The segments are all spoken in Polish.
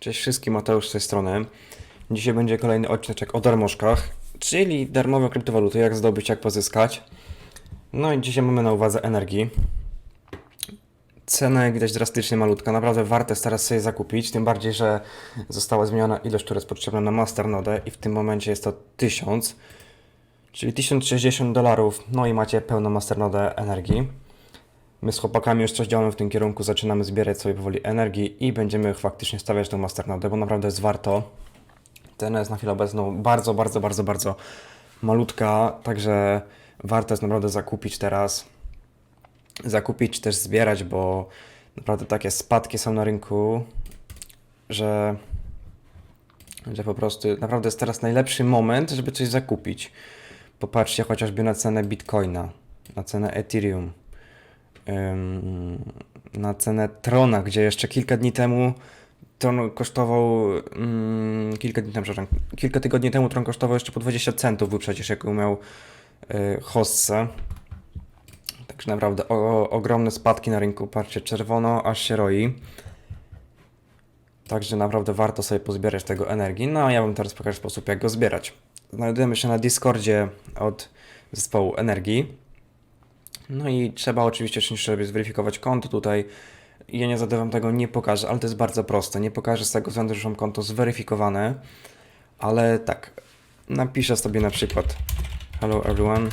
Cześć wszystkim, Mateusz z tej strony. Dzisiaj będzie kolejny odcinek o darmożkach, czyli darmowe kryptowaluty, jak zdobyć, jak pozyskać. No i dzisiaj mamy na uwadze energii. Cena jak widać drastycznie malutka, naprawdę warte jest teraz sobie zakupić, tym bardziej, że została zmieniona ilość, która jest potrzebna na masternodę i w tym momencie jest to 1000, czyli 1060 dolarów, no i macie pełną masternodę energii. My z chłopakami już coś działamy w tym kierunku, zaczynamy zbierać sobie powoli energii i będziemy faktycznie stawiać tą masternodę, bo naprawdę jest warto. Cena jest na chwilę obecną bardzo, bardzo, bardzo, bardzo malutka, także warto jest naprawdę zakupić teraz. Zakupić też zbierać, bo naprawdę takie spadki są na rynku, że, że po prostu naprawdę jest teraz najlepszy moment, żeby coś zakupić. Popatrzcie chociażby na cenę Bitcoina, na cenę Ethereum na cenę Trona, gdzie jeszcze kilka dni temu Tron kosztował ym, kilka dni temu, przepraszam, kilka tygodni temu Tron kosztował jeszcze po 20 centów, był przecież jaką miał y, hossę. Także naprawdę o, ogromne spadki na rynku, patrzcie, czerwono aż się roi. Także naprawdę warto sobie pozbierać tego energii. No a ja Wam teraz pokażę sposób, jak go zbierać. Znajdujemy się na Discordzie od zespołu energii. No i trzeba oczywiście sobie zweryfikować konto tutaj. Ja nie zadawam tego, nie pokażę, ale to jest bardzo proste. Nie pokażę z tego względu, że mam konto zweryfikowane, ale tak, napiszę sobie na przykład Hello everyone.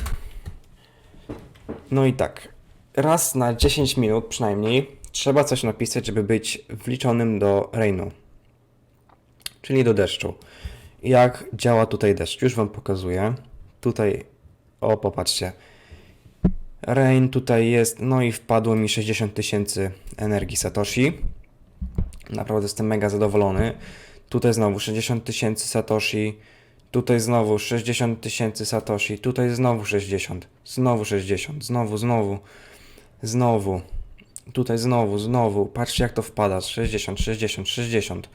No i tak, raz na 10 minut przynajmniej trzeba coś napisać, żeby być wliczonym do rainu, czyli do deszczu. Jak działa tutaj deszcz? Już Wam pokazuję. Tutaj, o popatrzcie, Rain tutaj jest, no i wpadło mi 60 tysięcy energii Satoshi. Naprawdę jestem mega zadowolony. Tutaj znowu 60 tysięcy Satoshi. Tutaj znowu 60 tysięcy Satoshi. Tutaj znowu 60. Znowu 60. Znowu, znowu. Znowu. Tutaj znowu, znowu. Patrzcie jak to wpada. 60, 60, 60.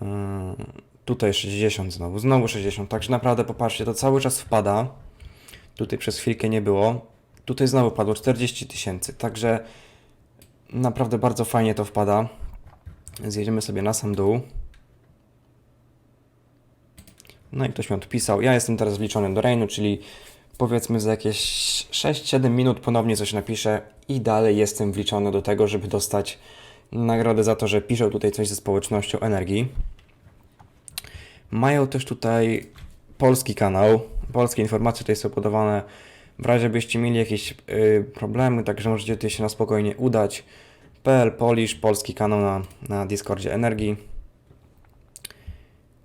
Yy, Tutaj 60 znowu. Znowu 60. Także naprawdę popatrzcie, to cały czas wpada. Tutaj przez chwilkę nie było. Tutaj znowu padło 40 tysięcy. Także naprawdę bardzo fajnie to wpada. Zjedziemy sobie na sam dół. No i ktoś mi odpisał. Ja jestem teraz wliczony do Rainu, czyli powiedzmy za jakieś 6-7 minut ponownie coś napiszę i dalej jestem wliczony do tego, żeby dostać nagrodę za to, że piszę tutaj coś ze społecznością energii. Mają też tutaj polski kanał. Polskie informacje tutaj są podawane w razie byście mieli jakieś y, problemy, także możecie tutaj się na spokojnie udać. PL Polish, polski kanał na, na Discordzie Energii.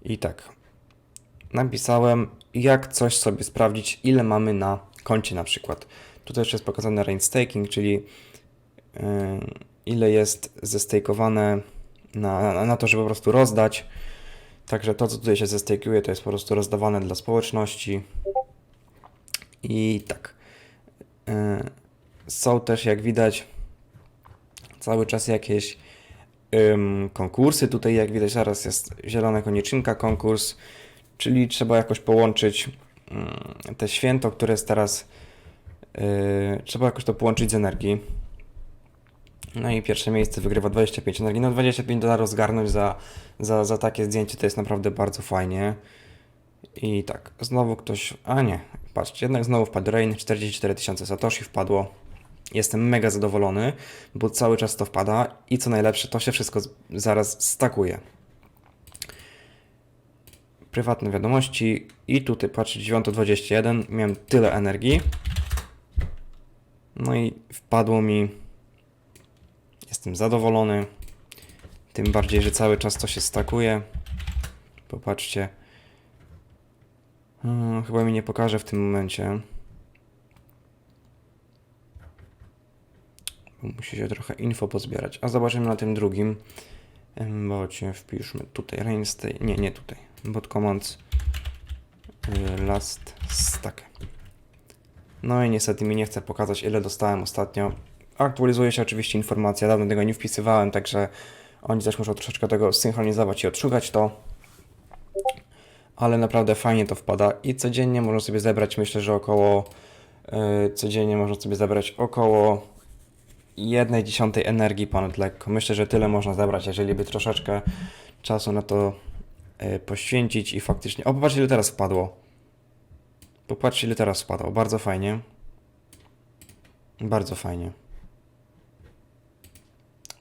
I tak. Napisałem, jak coś sobie sprawdzić, ile mamy na koncie na przykład. Tutaj jeszcze jest pokazane range staking, czyli y, ile jest zestakowane na, na, na to, żeby po prostu rozdać. Także to, co tutaj się zestakuje, to jest po prostu rozdawane dla społeczności. I tak. Yy, Są też, jak widać, cały czas jakieś ym, konkursy. Tutaj, jak widać, zaraz jest zielona konieczynka konkurs, czyli trzeba jakoś połączyć ym, te święto, które jest teraz. Yy, trzeba jakoś to połączyć z energii. No i pierwsze miejsce wygrywa 25 energii. No 25 dolarów zgarnąć za, za, za takie zdjęcie to jest naprawdę bardzo fajnie. I tak, znowu ktoś, a nie, patrzcie, jednak znowu wpadł Rain, 44 tysiące Satoshi wpadło. Jestem mega zadowolony, bo cały czas to wpada i co najlepsze, to się wszystko zaraz stakuje. Prywatne wiadomości i tutaj patrzcie, 9.21, miałem tyle energii. No i wpadło mi Jestem zadowolony. Tym bardziej, że cały czas to się stakuje. Popatrzcie. Hmm, chyba mi nie pokaże w tym momencie. Musi się trochę info pozbierać. A zobaczymy na tym drugim. Bocie, wpiszmy tutaj. Rainstay. Nie, nie tutaj. Bot commands. y, Last stack. No i niestety mi nie chce pokazać, ile dostałem ostatnio. Aktualizuje się oczywiście informacja, dawno tego nie wpisywałem, także oni też muszą troszeczkę tego synchronizować i odszukać to. Ale naprawdę fajnie to wpada i codziennie można sobie zebrać, myślę, że około yy, codziennie można sobie zebrać około jednej dziesiątej energii ponad lekko. Myślę, że tyle można zebrać, jeżeli by troszeczkę czasu na to y, poświęcić i faktycznie... O, popatrzcie ile teraz wpadło. Popatrzcie ile teraz wpadło. Bardzo fajnie. Bardzo fajnie.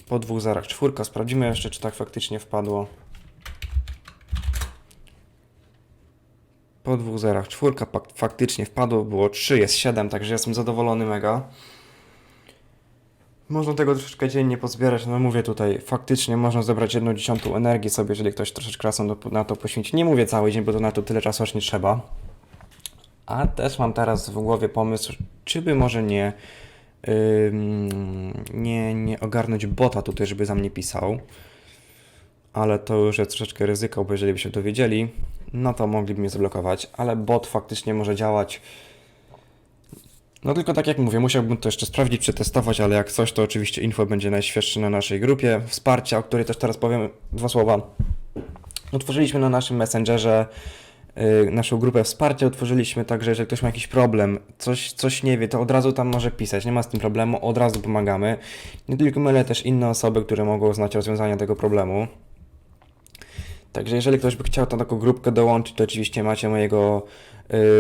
Po dwóch zarach czwórka. Sprawdzimy jeszcze, czy tak faktycznie wpadło. Po dwóch zerach czwórka faktycznie wpadło, było 3, jest 7, także jestem zadowolony mega. Można tego troszeczkę dziennie pozbierać, no mówię tutaj, faktycznie można zebrać jedną dziesiątą energii sobie, jeżeli ktoś troszeczkę czasu na to poświęci. Nie mówię cały dzień, bo to na to tyle czasu aż nie trzeba. A też mam teraz w głowie pomysł, czy by może nie, nie, nie ogarnąć bota tutaj, żeby za mnie pisał. Ale to już jest troszeczkę ryzyko, bo jeżeli by się dowiedzieli, no to mogliby mnie zablokować, ale bot faktycznie może działać. No tylko tak jak mówię, musiałbym to jeszcze sprawdzić, przetestować, ale jak coś, to oczywiście info będzie najświeższe na naszej grupie wsparcia, o której też teraz powiem dwa słowa. Utworzyliśmy na naszym Messengerze naszą grupę wsparcia, utworzyliśmy także, jeżeli ktoś ma jakiś problem, coś, coś nie wie, to od razu tam może pisać, nie ma z tym problemu, od razu pomagamy. Nie tylko my, ale też inne osoby, które mogą znać rozwiązania tego problemu. Także jeżeli ktoś by chciał tam taką grupkę dołączyć, to oczywiście macie mojego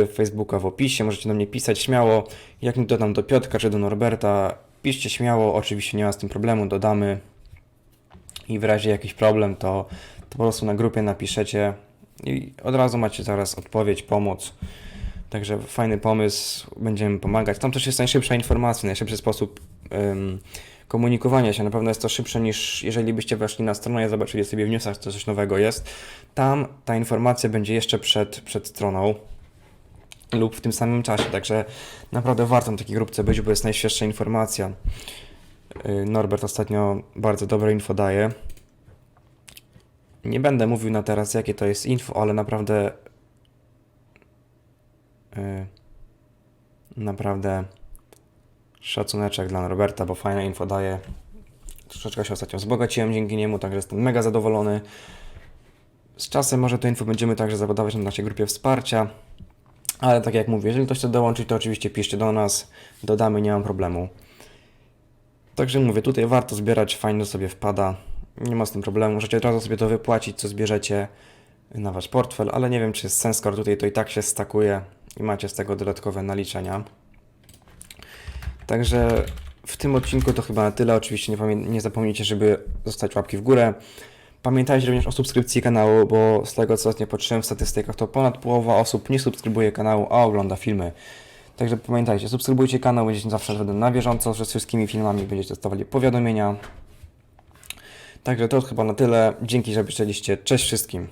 y, Facebooka w opisie, możecie do mnie pisać śmiało. Jak nie dodam do Piotka czy do Norberta, piszcie śmiało, oczywiście nie ma z tym problemu, dodamy. I w razie jakiś problem, to, to po prostu na grupie napiszecie i od razu macie zaraz odpowiedź, pomoc. Także fajny pomysł, będziemy pomagać. Tam też jest najszybsza informacja, najszybszy sposób komunikowania się. Na pewno jest to szybsze niż jeżeli byście weszli na stronę i zobaczyli sobie w newsach, co coś nowego jest. Tam ta informacja będzie jeszcze przed, przed stroną lub w tym samym czasie, także naprawdę warto na takiej grupce być, bo jest najświeższa informacja. Yy, Norbert ostatnio bardzo dobre info daje. Nie będę mówił na teraz, jakie to jest info, ale naprawdę yy, naprawdę szacuneczek dla Norberta, bo fajne info daje. Troszeczkę się ostatnio wzbogaciłem dzięki niemu, także jestem mega zadowolony. Z czasem może to info będziemy także zapodawać na naszej grupie wsparcia. Ale tak jak mówię, jeżeli ktoś chce dołączyć, to oczywiście piszcie do nas, dodamy, nie mam problemu. Także mówię, tutaj warto zbierać, fajnie sobie wpada, nie ma z tym problemu. Możecie od razu sobie to wypłacić, co zbierzecie na wasz portfel, ale nie wiem, czy jest sens, skoro tutaj to i tak się stakuje i macie z tego dodatkowe naliczenia. Także w tym odcinku to chyba na tyle. Oczywiście nie, nie zapomnijcie, żeby zostać łapki w górę. Pamiętajcie również o subskrypcji kanału, bo z tego co ostatnio patrzyłem w statystykach, to ponad połowa osób nie subskrybuje kanału, a ogląda filmy. Także pamiętajcie, subskrybujcie kanał, będziecie zawsze na bieżąco ze wszystkimi filmami, będziecie dostawali powiadomienia. Także to chyba na tyle. Dzięki, że byliście. Cześć wszystkim.